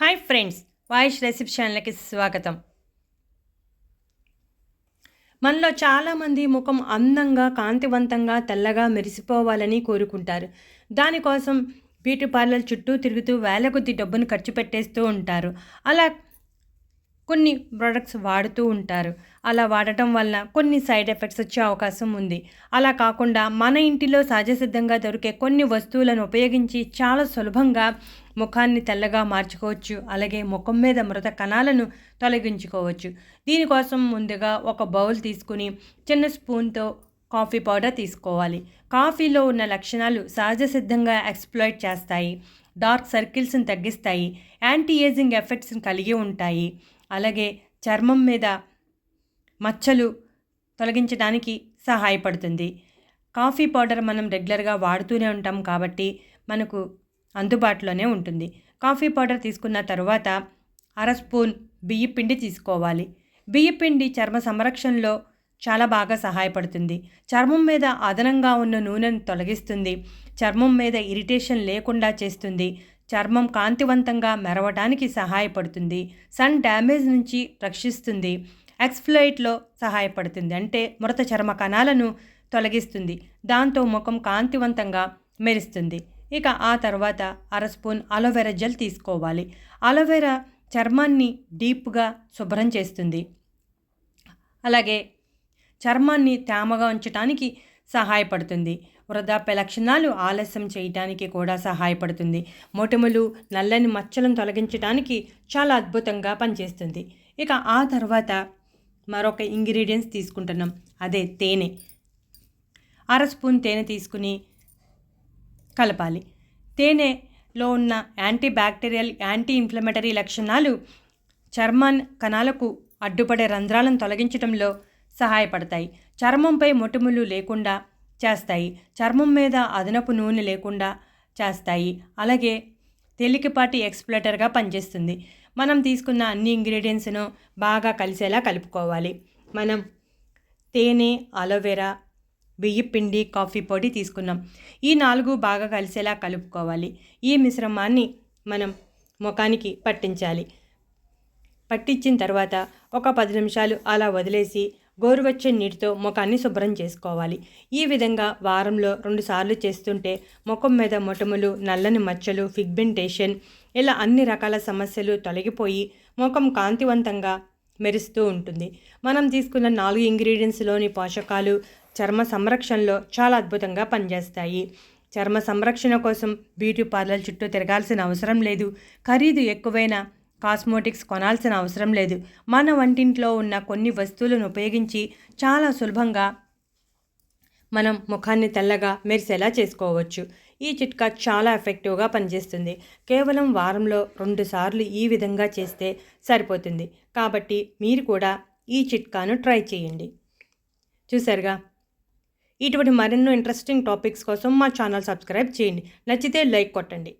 Hi friends voice recipe ఛానల్కి స్వాగతం. మనలో చాలామంది ముఖం అందంగా కాంతివంతంగా తెల్లగా మెరిసిపోవాలని కోరుకుంటారు. దానికోసం బ్యూటీ పార్లర్ చుట్టూ తిరుగుతూ వేల కొద్ది డబ్బును ఖర్చు పెట్టేస్తూ ఉంటారు. అలా కొన్ని ప్రొడక్ట్స్ వాడుతూ ఉంటారు. అలా వాడటం వలన కొన్ని సైడ్ ఎఫెక్ట్స్ వచ్చే అవకాశం ఉంది. అలా కాకుండా మన ఇంటిలో సహజసిద్ధంగా దొరికే కొన్ని వస్తువులను ఉపయోగించి చాలా సులభంగా ముఖాన్ని తెల్లగా మార్చుకోవచ్చు. అలాగే ముఖం మీద మృత కణాలను తొలగించుకోవచ్చు. దీనికోసం ముందుగా ఒక బౌల్ తీసుకుని చిన్న స్పూన్తో కాఫీ పౌడర్ తీసుకోవాలి. కాఫీలో ఉన్న లక్షణాలు సహజ సిద్ధంగా ఎక్స్ప్లోయిట్ చేస్తాయి. డార్క్ సర్కిల్స్ని తగ్గిస్తాయి. యాంటీ ఏజింగ్ ఎఫెక్ట్స్ని కలిగి ఉంటాయి. అలాగే చర్మం మీద మచ్చలు తొలగించడానికి సహాయపడుతుంది. కాఫీ పౌడర్ మనం రెగ్యులర్గా వాడుతూనే ఉంటాం కాబట్టి మనకు అందుబాటులోనే ఉంటుంది. కాఫీ పౌడర్ తీసుకున్న తర్వాత అర స్పూన్ బియ్య పిండి తీసుకోవాలి. బియ్య పిండి చర్మ సంరక్షణలో చాలా బాగా సహాయపడుతుంది. చర్మం మీద అదనంగా ఉన్న నూనెను తొలగిస్తుంది. చర్మం మీద ఇరిటేషన్ లేకుండా చేస్తుంది. చర్మం కాంతివంతంగా మెరవడానికి సహాయపడుతుంది. సన్ డ్యామేజ్ నుంచి రక్షిస్తుంది. ఎక్స్ఫ్లైట్లో సహాయపడుతుంది. అంటే మృత చర్మ కణాలను తొలగిస్తుంది. దాంతో ముఖం కాంతివంతంగా మెరుస్తుంది. ఇక ఆ తర్వాత అర స్పూన్ అలోవెరా జెల్ తీసుకోవాలి. అలోవెరా చర్మాన్ని డీప్గా శుభ్రం చేస్తుంది. అలాగే చర్మాన్ని తేమగా ఉంచడానికి సహాయపడుతుంది. వృద్ధాప్య లక్షణాలు ఆలస్యం చేయటానికి కూడా సహాయపడుతుంది. మొటిమలు నల్లని మచ్చలను తొలగించడానికి చాలా అద్భుతంగా పనిచేస్తుంది. ఇక ఆ తర్వాత మరొక ఇంగ్రీడియంట్స్ తీసుకుంటున్నాం. అదే తేనె. అర స్పూన్ తేనె తీసుకుని కలపాలి. తేనెలో ఉన్న యాంటీ బ్యాక్టీరియల్ యాంటీ ఇన్ఫ్లమేటరీ లక్షణాలు చర్మ కణాలకు అడ్డుపడే రంధ్రాలను తొలగించడంలో సహాయపడతాయి. చర్మంపై మొటిములు లేకుండా చేస్తాయి. చర్మం మీద అదనపు నూనె లేకుండా చేస్తాయి. అలాగే తేలికపాటి ఎక్స్ప్లెటర్గా పనిచేస్తుంది. మనం తీసుకున్న అన్ని ఇంగ్రీడియంట్స్ను బాగా కలిసేలా కలుపుకోవాలి. మనం తేనె అలోవెరా బియ్యపిండి కాఫీ పొడి తీసుకున్నాం. ఈ నాలుగు బాగా కలిసేలా కలుపుకోవాలి. ఈ మిశ్రమాన్ని మనం ముఖానికి పట్టించాలి. పట్టించిన తర్వాత ఒక పది నిమిషాలు అలా వదిలేసి గోరువెచ్చని నీటితో ముఖాన్ని శుభ్రం చేసుకోవాలి. ఈ విధంగా వారంలో రెండుసార్లు చేస్తుంటే ముఖం మీద మొటములు నల్లని మచ్చలు ఫిగ్మెంటేషన్ ఇలా అన్ని రకాల సమస్యలు తొలగిపోయి ముఖం కాంతివంతంగా మెరుస్తూ ఉంటుంది. మనం తీసుకున్న నాలుగు ఇంగ్రీడియంట్స్లోని పోషకాలు చర్మ సంరక్షణలో చాలా అద్భుతంగా పనిచేస్తాయి. చర్మ సంరక్షణ కోసం బ్యూటీ పార్లర్ చుట్టూ తిరగాల్సిన అవసరం లేదు. ఖరీదు ఎక్కువైన కాస్మోటిక్స్ కొనాల్సిన అవసరం లేదు. మన వంటింట్లో ఉన్న కొన్ని వస్తువులను ఉపయోగించి చాలా సులభంగా మనం ముఖాన్ని తెల్లగా మెరిసేలా చేసుకోవచ్చు. ఈ చిట్కా చాలా ఎఫెక్టివ్గా పనిచేస్తుంది. కేవలం వారంలో రెండుసార్లు ఈ విధంగా చేస్తే సరిపోతుంది. కాబట్టి మీరు కూడా ఈ చిట్కాను ట్రై చేయండి. చూసారుగా ఇటువంటి మరెన్నో ఇంట్రెస్టింగ్ టాపిక్స్ కోసం మా ఛానల్ సబ్స్క్రైబ్ చేయండి. నచ్చితే లైక్ కొట్టండి.